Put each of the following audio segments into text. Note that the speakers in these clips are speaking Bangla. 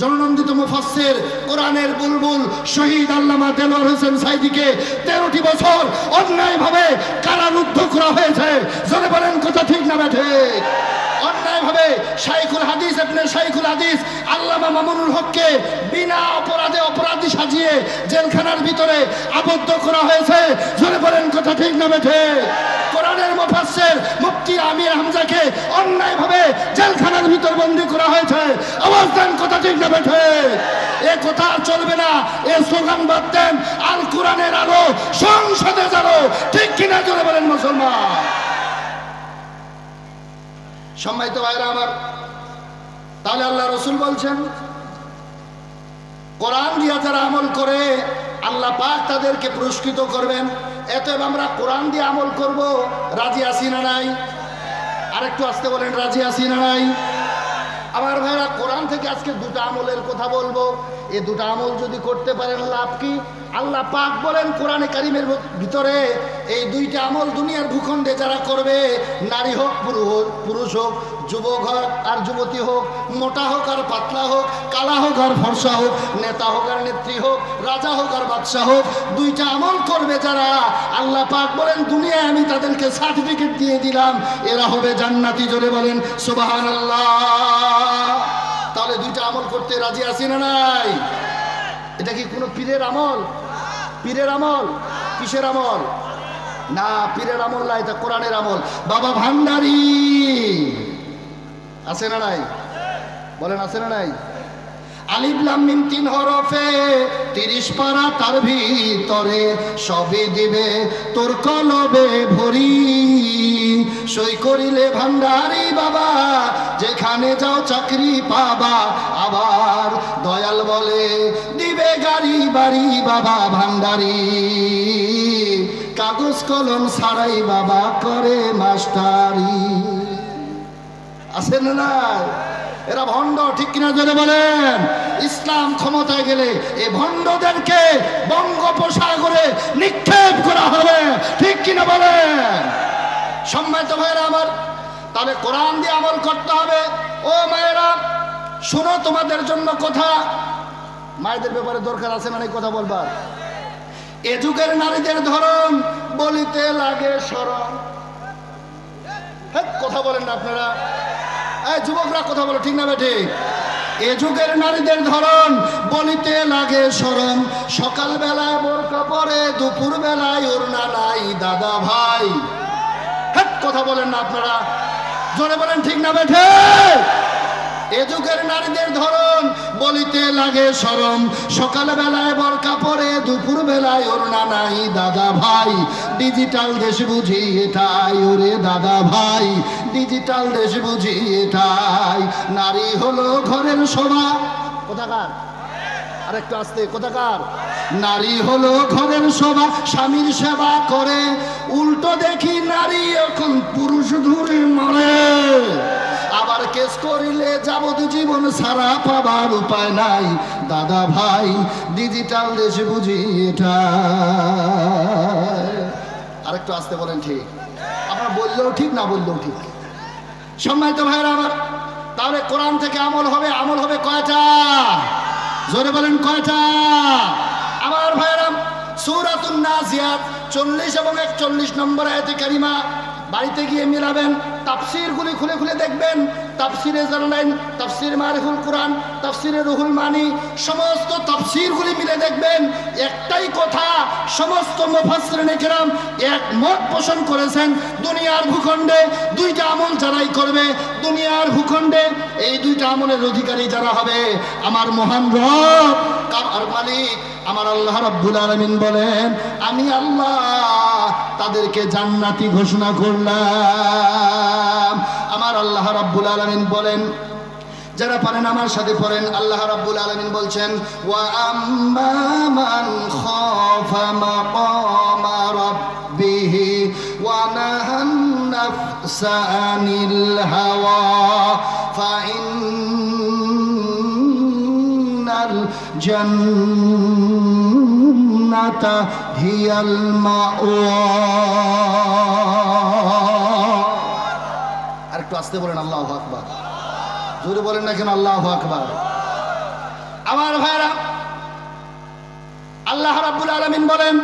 জননন্দিত মুফাসসির কোরআনের বুলবুল শহীদ আল্লামা দেলোয়ার হোসেন সাইদিকে তেরোটি বছর অন্যায়ভাবে কারারুদ্ধ করা হয়েছে। জনে বলেন, কথা ঠিক না বেঠে অন্যায়ভাবে শাইখুল হাদিস আপনি শাইখুল হাদিস আল্লামা মামুনুল হককে বিনা অপরাধে অপরাধী সাজিয়ে জেলখানার ভিতরে আবদ্ধ করা হয়েছে। জনে বলেন, কথা ঠিক না বেঠে কোরআনের মুফাসসির মুফতি আমির হামজাকে বন্দী করা হয়েছে। আওয়াজ দেন, কথা ঠিক না বেঠে। এ কথা আর চলবে না। এ স্লোগান বাদ দেন। আল কোরআনের আলো সংসদে যাব ঠিক কিনা জোরে বলেন মুসলমান। সম্মানিত ভাইরা আমার, তাহলে আল্লাহ রসুল বলছেন, কোরআন দিয়া যারা আমল করে, আল্লাহ পাক তাদেরকে পুরস্কৃত করবেন। এতএব আমরা কোরআন দিয়ে আমল করব। রাজি আসি না নাই? আরেকটু আসতে বলেন, রাজি আসি না নাই? আমার ভাইরা, কোরআন থেকে আজকে দুটা আমলের কথা বলব। এই দুটো আমল যদি করতে পারেন, লাভ কি? আল্লাহ পাক বলেন, কোরআনে কারিমের ভিতরে এই দুইটা আমল দুনিয়ার ভূখণ্ডে যারা করবে, নারী হোক পুরুষ হোক, যুবক হোক আর যুবতী হোক, মোটা হোক আর পাতলা হোক, কালা হোক আর ফর্সা হোক, নেতা হোক আর নেত্রী হোক, রাজা হোক আর বাদশাহ হোক, দুইটা আমল করবে যারা, আল্লাহ পাক বলেন, দুনিয়ায় আমি তাদেরকে সার্টিফিকেট দিয়ে দিলাম, এরা হবে জান্নাতি। জোরে বলেন সুবাহান তাহলে দুইটা আমল করতে রাজি আছি না নাই? এটা কি কোনো পীরের আমল? পীরের আমল? কিসের আমল? না, পীরের আমল না, এটা কোরআনের আমল। বাবা ভান্ডারি। আছে না নাই? বলেন, আছে না নাই? আলিফলাম মিম তিন হরফে, তিরিশ পারা তার ভিতরে সবে দিবে তোর কলবে ভরি। সই করিলে ভান্ডারি বাবা, যেখানে যাও চাকরি পাবা। আবার দয়াল বলে, দিবে গাড়ি বাড়ি বাবা ভান্ডারি। কাগজ কলম ছাড়াই বাবা করে মাস্টারি। আছে না এরা ভণ্ড, ঠিক কিনা জোরে বলেন? ইসলাম ক্ষমতায় গেলে এই ভণ্ডদেরকে বঙ্গোপসাগরে নিক্ষেপ করা হবে, ঠিক কিনা বলেন? সম্মানিত ভাইয়েরা আমার তাহলে কোরআন দিয়ে আমল করতে হবে। ও মায়েরা, শোনো তোমাদের জন্য কথা। মায়েদের ব্যাপারে দরকার আছে মানে কথা বলবার। এ যুগের নারীদের ধরন বলিতে লাগে সরম কথা বলেন আপনারা। এই যুবকরা, কথা বলো, ঠিক না বেঠে? এ যুগের নারীদের ধরন, বলিতে লাগে সরম সকাল বেলায় বোরকা পরে দুপুর বেলায় ওর নাই, দাদা ভাই। হ্যাঁ কথা বলেন না আপনারা। জোরে বলেন, ঠিক না বেঠে? এ যুগের নারীদের ধরন বলিতে লাগে সরম সকাল বেলায় বরকা পরে দুপুর বেলায় ওড়না নাই, দাদা ভাই। ডিজিটাল দেশ বুঝি এটাই, ওরে দাদা ভাই। ডিজিটাল দেশ বুঝি এটাই, নারী হলো ঘরের শোভা। কোথাকার? আরেকটু আসতে, কোথাকার? নারী হলো ঘরের শোভা, স্বামীর সেবা করে। উল্টো দেখি নারী, এখন পুরুষ ধরে মরে। আবার কেস করিলে যাবত জীবন সারা পাবার উপায় নাই। দাদা ভাই ডিজিটাল দেশে বুঝি এটা। আরেকটু আসতে বলেন ঠিক। আপনার বললেও ঠিক, না বললেও ঠিক। সম্মানিত ভাইয়েরা আমার, তাহলে কোরআন থেকে আমল হবে আমল হবে কয়টা? জোরে বলেন কয়টা? আমার ভাইয়েরা, সৌরাতুন নাজিয়াত চল্লিশ এবং একচল্লিশ নম্বর আয়তে কারিমা, বাড়িতে গিয়ে মিলাবেন, তাফসিরগুলি খুলে খুলে দেখবেন তাফসিরে জানলেন তাফসির মারিফুল কোরআন, তাফসিরে রুহুল মানি, সমস্ত তাফসিরগুলি মিলে দেখবেন, একটাই কথা, সমস্ত মুফাসসিরিনে কেরাম এক মত পোষণ করেছেন, দুনিয়ার ভূখণ্ডে দুইটা আমল যারাই করবে, দুনিয়ার ভূখণ্ডে এই দুইটা আমলের অধিকারী যারা হবে, আমার মহান রব আর মালিক, আমার আল্লাহ রাব্বুল আলামিন বলেন, আমি আল্লাহ তাদেরকে জান্নাতি ঘোষণা করলাম। আমার আল্লাহ রাব্বুল আলামিন বলেন, যারা পারেন আমার সাথে পড়েন, আল্লাহ রাব্বুল আলামিন বলছেন, ওয়া আম্মা মান খাফা রাব্বিহি ওয়া নাহান নাফসা আনিল হাওয়া ফাইন্নাল জান্নাতা হিয়াল মাওয়া। আর একটু বলেন, আল্লাহু আকবার। জোরে বলেন না কেন, আল্লাহ আকবার। আমার ভাইরা, আল্লাহ রাব্বুল আলামিন বলেন,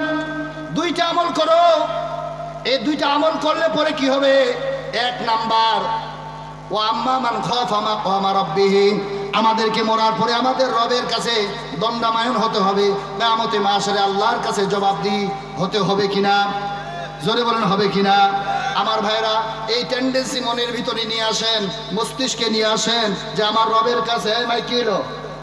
দুইটা আমল করো। এই দুইটা আমল করলে পরে কি হবে? এক নাম্বার ও আম্মা মান খাফা মাকামা রাব্বিহি। আমাদেরকে মরার পরে আমাদের রবের কাছে দণ্ডামায়ন হতে হবে। কেয়ামতে মাসরে আল্লাহর কাছে জবাবদি হতে হবে কিনা? জোরে বলেন, হবে কিনা? আমার ভাইরা এই টেন্ডেন্সি মনের ভিতরে নিয়ে আসেন, মস্তিষ্কে নিয়ে আসেন যে আমার রবের কাছে হলো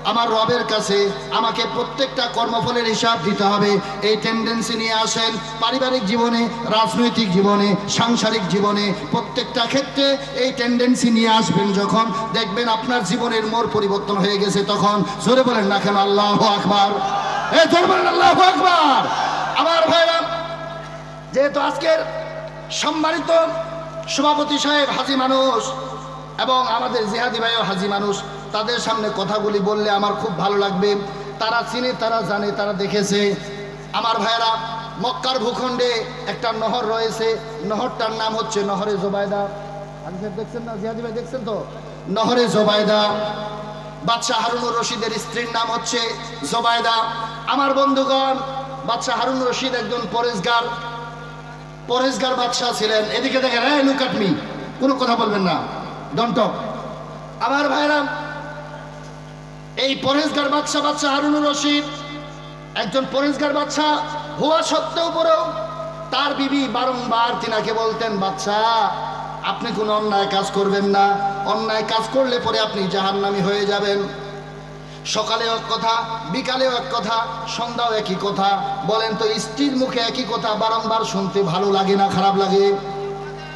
আমার রবের কাছে আমাকে প্রত্যেকটা কর্মফলের হিসাব দিতে হবে। এই টেন্ডেন্সি নিয়ে আসেন পারিবারিক জীবনে, রাজনৈতিক জীবনে, সাংসারিক জীবনে, প্রত্যেকটা ক্ষেত্রে এই টেন্ডেন্সি নিয়ে আসবেন যখন দেখবেন আপনার জীবনের মোর পরিবর্তন হয়ে গেছে তখন। জোরে বলেন না কেন? আল্লাহ আকবার। বলেন আল্লাহ আকবার। আমার ভাইরা, যেহেতু আজকের সম্মানিত সভাপতি সাহেব হাজি মানুষ এবং আমাদের জিহাদি ভাইও হাজি মানুষ তাদের সামনে কথাগুলি বললে আমার খুব ভালো লাগবে। তারা চিনে, তারা জানে, তারা দেখেছে। আমার ভাইয়েরা, মক্কার ভূখণ্ডে একটা নহর রয়েছে। নহরটার নাম হচ্ছে নহরে জোবায়দা। দেখছেন না? জিহাদি ভাই দেখছেন তো? নহরে জোবায়দা। বাদশাহ হারুনুর রশিদের স্ত্রীর নাম হচ্ছে জোবায়দা। আমার বন্ধুগণ, বাদশাহ হারুন রশিদ একজন পরেশগার। পরেশগার বাদশাহ ছিলেন। এদিকে দেখেন হ্যাঁ লুক মি কোনো কথা বলবেন না। ডন্ট আমার ভাইরা এই পরেশগার বাদশাহ বাদশাহ হারুনুর রশিদ, একজন পরেশগার বাদশাহ হওয়া সত্ত্বেও পরেও তার বিবি বারংবার তিনাকে বলতেন বাচ্চা আপনি কোনো অন্যায় কাজ করবেন না। অন্যায় কাজ করলে পরে আপনি জাহান্নামি হয়ে যাবেন। সকালেও এক কথা, বিকালেও এক কথা, সন্ধ্যাও একই কথা। বলেন তো, স্ত্রীর মুখে একই কথা বারংবার শুনতে ভালো লাগে না, খারাপ লাগে?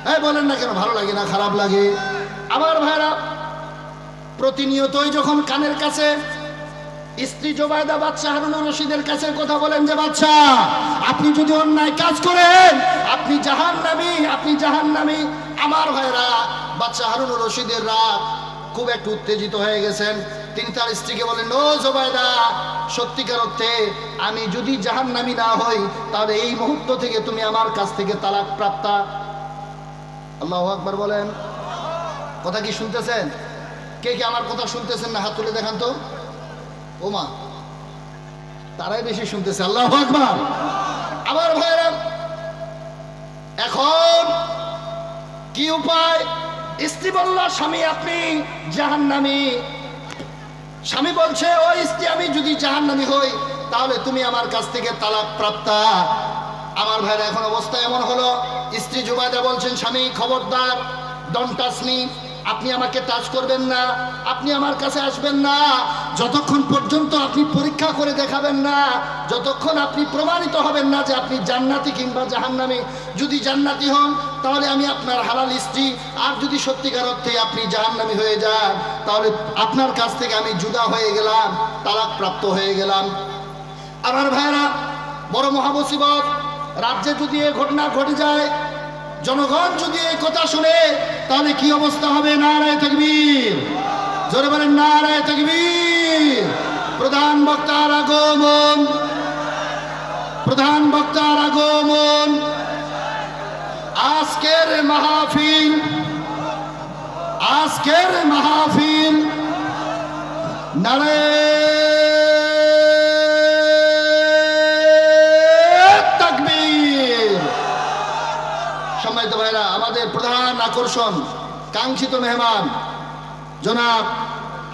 হ্যাঁ বলেন না কেন, ভালো লাগে না, খারাপ লাগে। আমার ভাইরা প্রতিনিয়তই যখন কানের কাছে স্ত্রী জোবায়দা বাচ্চা হারুনুর রশিদের কাছে কথা বলেন যে বাচ্চা আপনি যদি অন্যায় কাজ করেন, আপনি জাহান নামি, আপনি জাহান নামি। আমার ভাইরা বাচ্চা হারুনুর রশিদের রাত খুব একটু উত্তেজিত হয়ে গেছেন। তিনি তার স্ত্রীকে বলেন, ও জোবায়দা, সত্যিকার অর্থে আমি যদি জাহান নামি না হই, তাহলে এই মুহূর্ত থেকে তুমি আমার কাছ থেকে তালাক প্রাপ্তা। আল্লাহ আকবার বলেন। কথা কি শুনতেছেন? কে কে আমার কথা শুনতেছেন না, হাত তুলে দেখান তো। ওমা তারাই বেশি শুনতেছে, আল্লাহ আকবার। আমার ভাইরা এখন কি উপায়? স্ত্রী বলল, স্বামী, আপনি জাহান্নামী। স্বামী বলছে, ও স্ত্রী, আমি যদি জাহান্নামী হই, তাহলে তুমি আমার কাছ থেকে তালাক প্রাপ্তা। আমার ভাইরা এখন অবস্থা এমন হলো। স্ত্রী জুবাইদা বলছেন, স্বামী, খবরদার ডন টাচ মি আপনি আমাকে টাচ করবেন না, আপনি আমার কাছে আসবেন না, যতক্ষণ পর্যন্ত আপনি পরীক্ষা করে দেখাবেন না, যতক্ষণ আপনি প্রমাণিত হবেন না যে আপনি জান্নাতি কিংবা জাহান্নামী, যদি জান্নাতি হন, তাহলে আমি আপনার হালাল স্ত্রী, আর যদি সত্যিকার অর্থে আপনি জাহান্নামী হয়ে যান, তাহলে আপনার কাছ থেকে আমি জুদা হয়ে গেলাম, তালাক প্রাপ্ত হয়ে গেলাম। আমার ভাইরা বড় মহামসিবত, রাজ্যে যদি এ ঘটনা ঘটে যায় জনগণ যদি এই কথা শুনে, তাহলে কি অবস্থা হবে? নারায় তকবীর। জোরে বলেন, নারায় তকবীর। প্রধান বক্তার আগমন। প্রধান বক্তার আগমন। আজকের মাহফিল আজকের মাহফিল। নারায় আকর্ষণ, কাঙ্ক্ষিত মেহমান, জনাব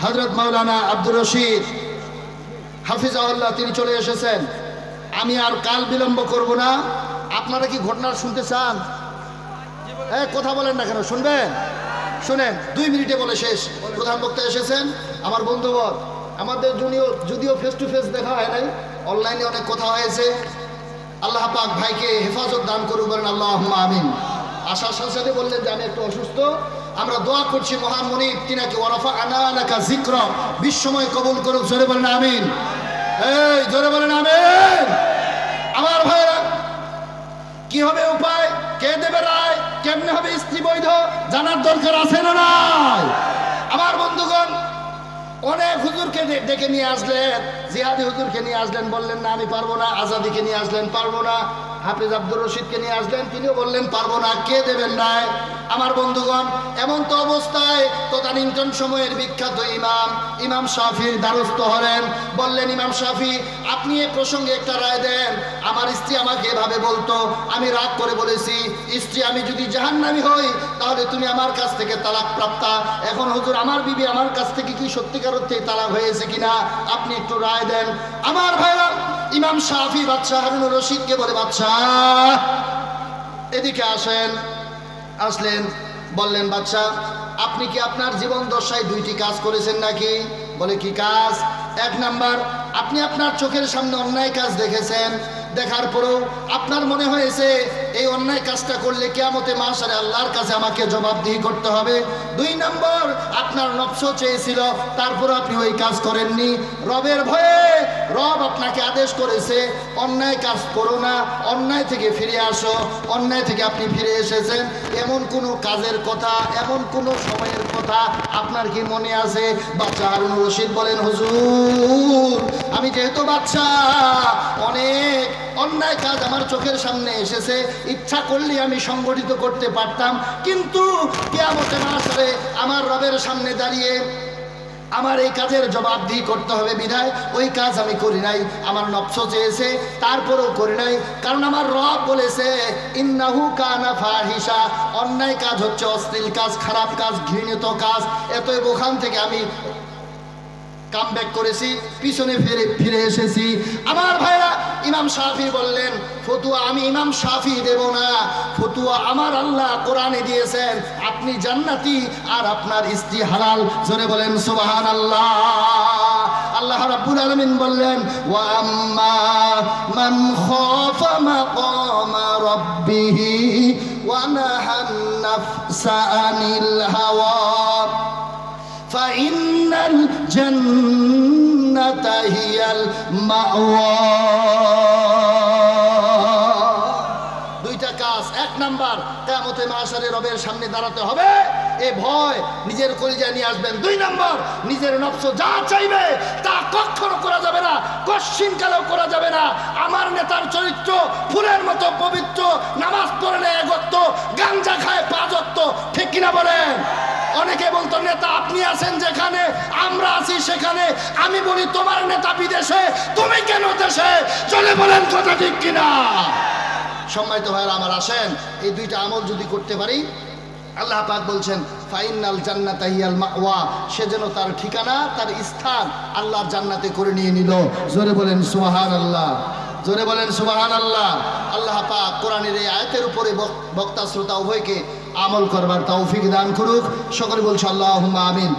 হজরত মাওলানা আব্দুর রশিদ। হাফিজাউল্লাহ তিনি চলে এসেছেন। আমি আর কাল বিলম্ব করব না। আপনারা কি ঘটনা শুনতে চান? হ্যাঁ কথা বলেন না কেন, শুনবেন? শুনেন, দুই মিনিটে বলে শেষ। প্রধান বক্তা এসেছেন, আমার বন্ধুবর। আমাদের যদিও যদিও ফেস টু ফেস দেখা হয় নাই অনলাইনে অনেক কথা হয়েছে। আল্লাহ পাক ভাইকে হেফাজত দান করুক বলেন আল্লাহ আমিন। আশার সাথে সাথে বললেন যে আমি একটু অসুস্থ। আমরা দোয়া করছি মহান মনিব, তিনাকে ওরফা আনা আলাকা জিক্র বিশ্বময় কবুল করুক, জোরে বলেন আমিন। এই, জোরে বলেন আমিন। আমার ভাইরা, কি হবে উপায়? কে দেবে রায়? কেমনে হবে স্ত্রী বৈধ? জানার দরকার আছে না নাই? আমার বন্ধুগণ, অনেক হুজুরকে ডেকে নিয়ে আসলেন, জিহাদি হুজুরকে নিয়ে আসলেন, বললেন, না, আমি পারব না। আজাদিকে নিয়ে আসলেন, পারব না। হাফিজ আব্দুর রশিদকে নিয়ে আসলেন। তিনিও বললেন, পারব না, কে দেবেন নাই আমার বন্ধুগণ, এমন তো অবস্থায় তদানীন্তন সময়ের বিখ্যাত ইমাম ইমাম শাফির দ্বারস্থ হলেন। বললেন, ইমাম শাফি, আপনি এ প্রসঙ্গে একটা রায় দেন। আমার স্ত্রী আমাকে এভাবে বলতো, আমি রাগ করে বলেছি, স্ত্রী, আমি যদি জাহান্নামি হই, তাহলে তুমি আমার কাছ থেকে তালাক প্রাপ্তা। এখন হুজুর, আমার বিবি আমার কাছ থেকে কি সত্যিকার অর্থে তালাক হয়েছে কিনা? আপনি একটু রায় দেন। আমার ভাইরা ইমাম সাফি বাচ্চা হারুন রশিদকে বলে বাচ্চা এদিকে আসেন। আসলেন, বললেন বাচ্চা আপনি কি আপনার জীবন দশায় দুইটি কাজ করেছেন নাকি? বলে, কি কাজ? এক নাম্বার, আপনি আপনার চোখের সামনে অন্যায় কাজ দেখেছেন। দেখার পরেও আপনার মনে হয়েছে এই অন্যায় কাজটা করলে কেয়ামতে মাসারে আল্লাহর কাছে আমাকে জবাবদিহি করতে হবে। দুই নম্বর, আপনার নফস চেয়েছিল তারপর আপনি ওই কাজ করেননি। রবের ভয়ে রব আপনাকে আদেশ করেছে, অন্যায় কাজ করো না, অন্যায় থেকে ফিরে আসো, অন্যায় থেকে আপনি ফিরে এসেছেন। এমন কোনো কাজের কথা, এমন কোনো সময়ের কথা আপনার কি মনে আছে? বাচ্চা হারুন রশিদ বলেন, হুজুর, আমি যেহেতু বাচ্চা অনেক অন্যায় কাজ আমার চোখের সামনে এসেছে। ইচ্ছা করলে আমি সংগঠিত করতে পারতাম। কিন্তু কেয়ামতে মাসরে আমার রবের সামনে দাঁড়িয়ে আমার এই কাজের জবাবদিহি করতে হবে বিধায়। ওই কাজ আমি করি নাই, আমার নফস চেয়েছে, তারপরেও করি নাই। কারণ আমার রব বলেছে, ইন্নাহু কানা ফাহিসা অন্যায় কাজ হচ্ছে অশ্লীল কাজ, খারাপ কাজ, ঘৃণিত কাজ। এতএব ওখান থেকে আমি কাম করেছি পিছনে ফিরে ফিরে এসেছি আমার ভাইরা ইমাম শাফি বললেন ফতুয়া আমি ইমাম শাফি দেব না ফতুয়া আমার আল্লাহ কোরআনে দিয়েছেন আপনি জান্নাতি আর আপনার স্ত্রী হালাল জোরে বলেন সুবাহান আল্লাহ আল্লাহ রাব্বুল আলামিন বললেন ওয়া আম্মা মান খাফা মাকামা রাব্বিহি ওয়া নাহান নাফসা আনিল হাওয়া فإن ইন্নাল জান্নাতা মাওয়া। দুইটা কাজ, এক নাম্বার কেমতে মাসারে রবের সামনে দাঁড়াতে হবে। এ ভয় নিজের কলিজা নিয়ে আসবেন। দুই নম্বর, নিজের নফস যা চাইবে তা কখনো করা যাবে না, কশ্চিনকালেও করা যাবে না। আমার নেতার চরিত্র ফুলের মতো পবিত্র, নামাজ পড়ে নেয় একত্ব গাঞ্জা খায় পাঁচত্ব ঠিক কিনা বলেন? অনেকে বলতো, নেতা, আপনি আছেন যেখানে, আমরা আছি সেখানে। আমি বলি, তোমার নেতা বিদেশে, তুমি কেন দেশে? চলে বলেন, কথা ঠিক কিনা? সম্মানিত ভাইয়েরা, আমার আসেন, এই দুইটা আমল যদি করতে পারি, আল্লাহ পাক বলছেন ফাইনাল জান্নাত হিয়াল মাওয়া সে যেন তার ঠিকানা, তার স্থান আল্লাহর জান্নাতে করে নিয়ে নিল। জোরে বলেন সুবহান আল্লাহ জোরে বলেন সুবহান আল্লাহ আল্লাহ পাক কোরআনের এই আয়াতের উপরে বক- বক্তা, শ্রোতা উভয়কে আমল করবার তৌফিক দান করুক। সকলে বলছে আল্লাহ আমিন।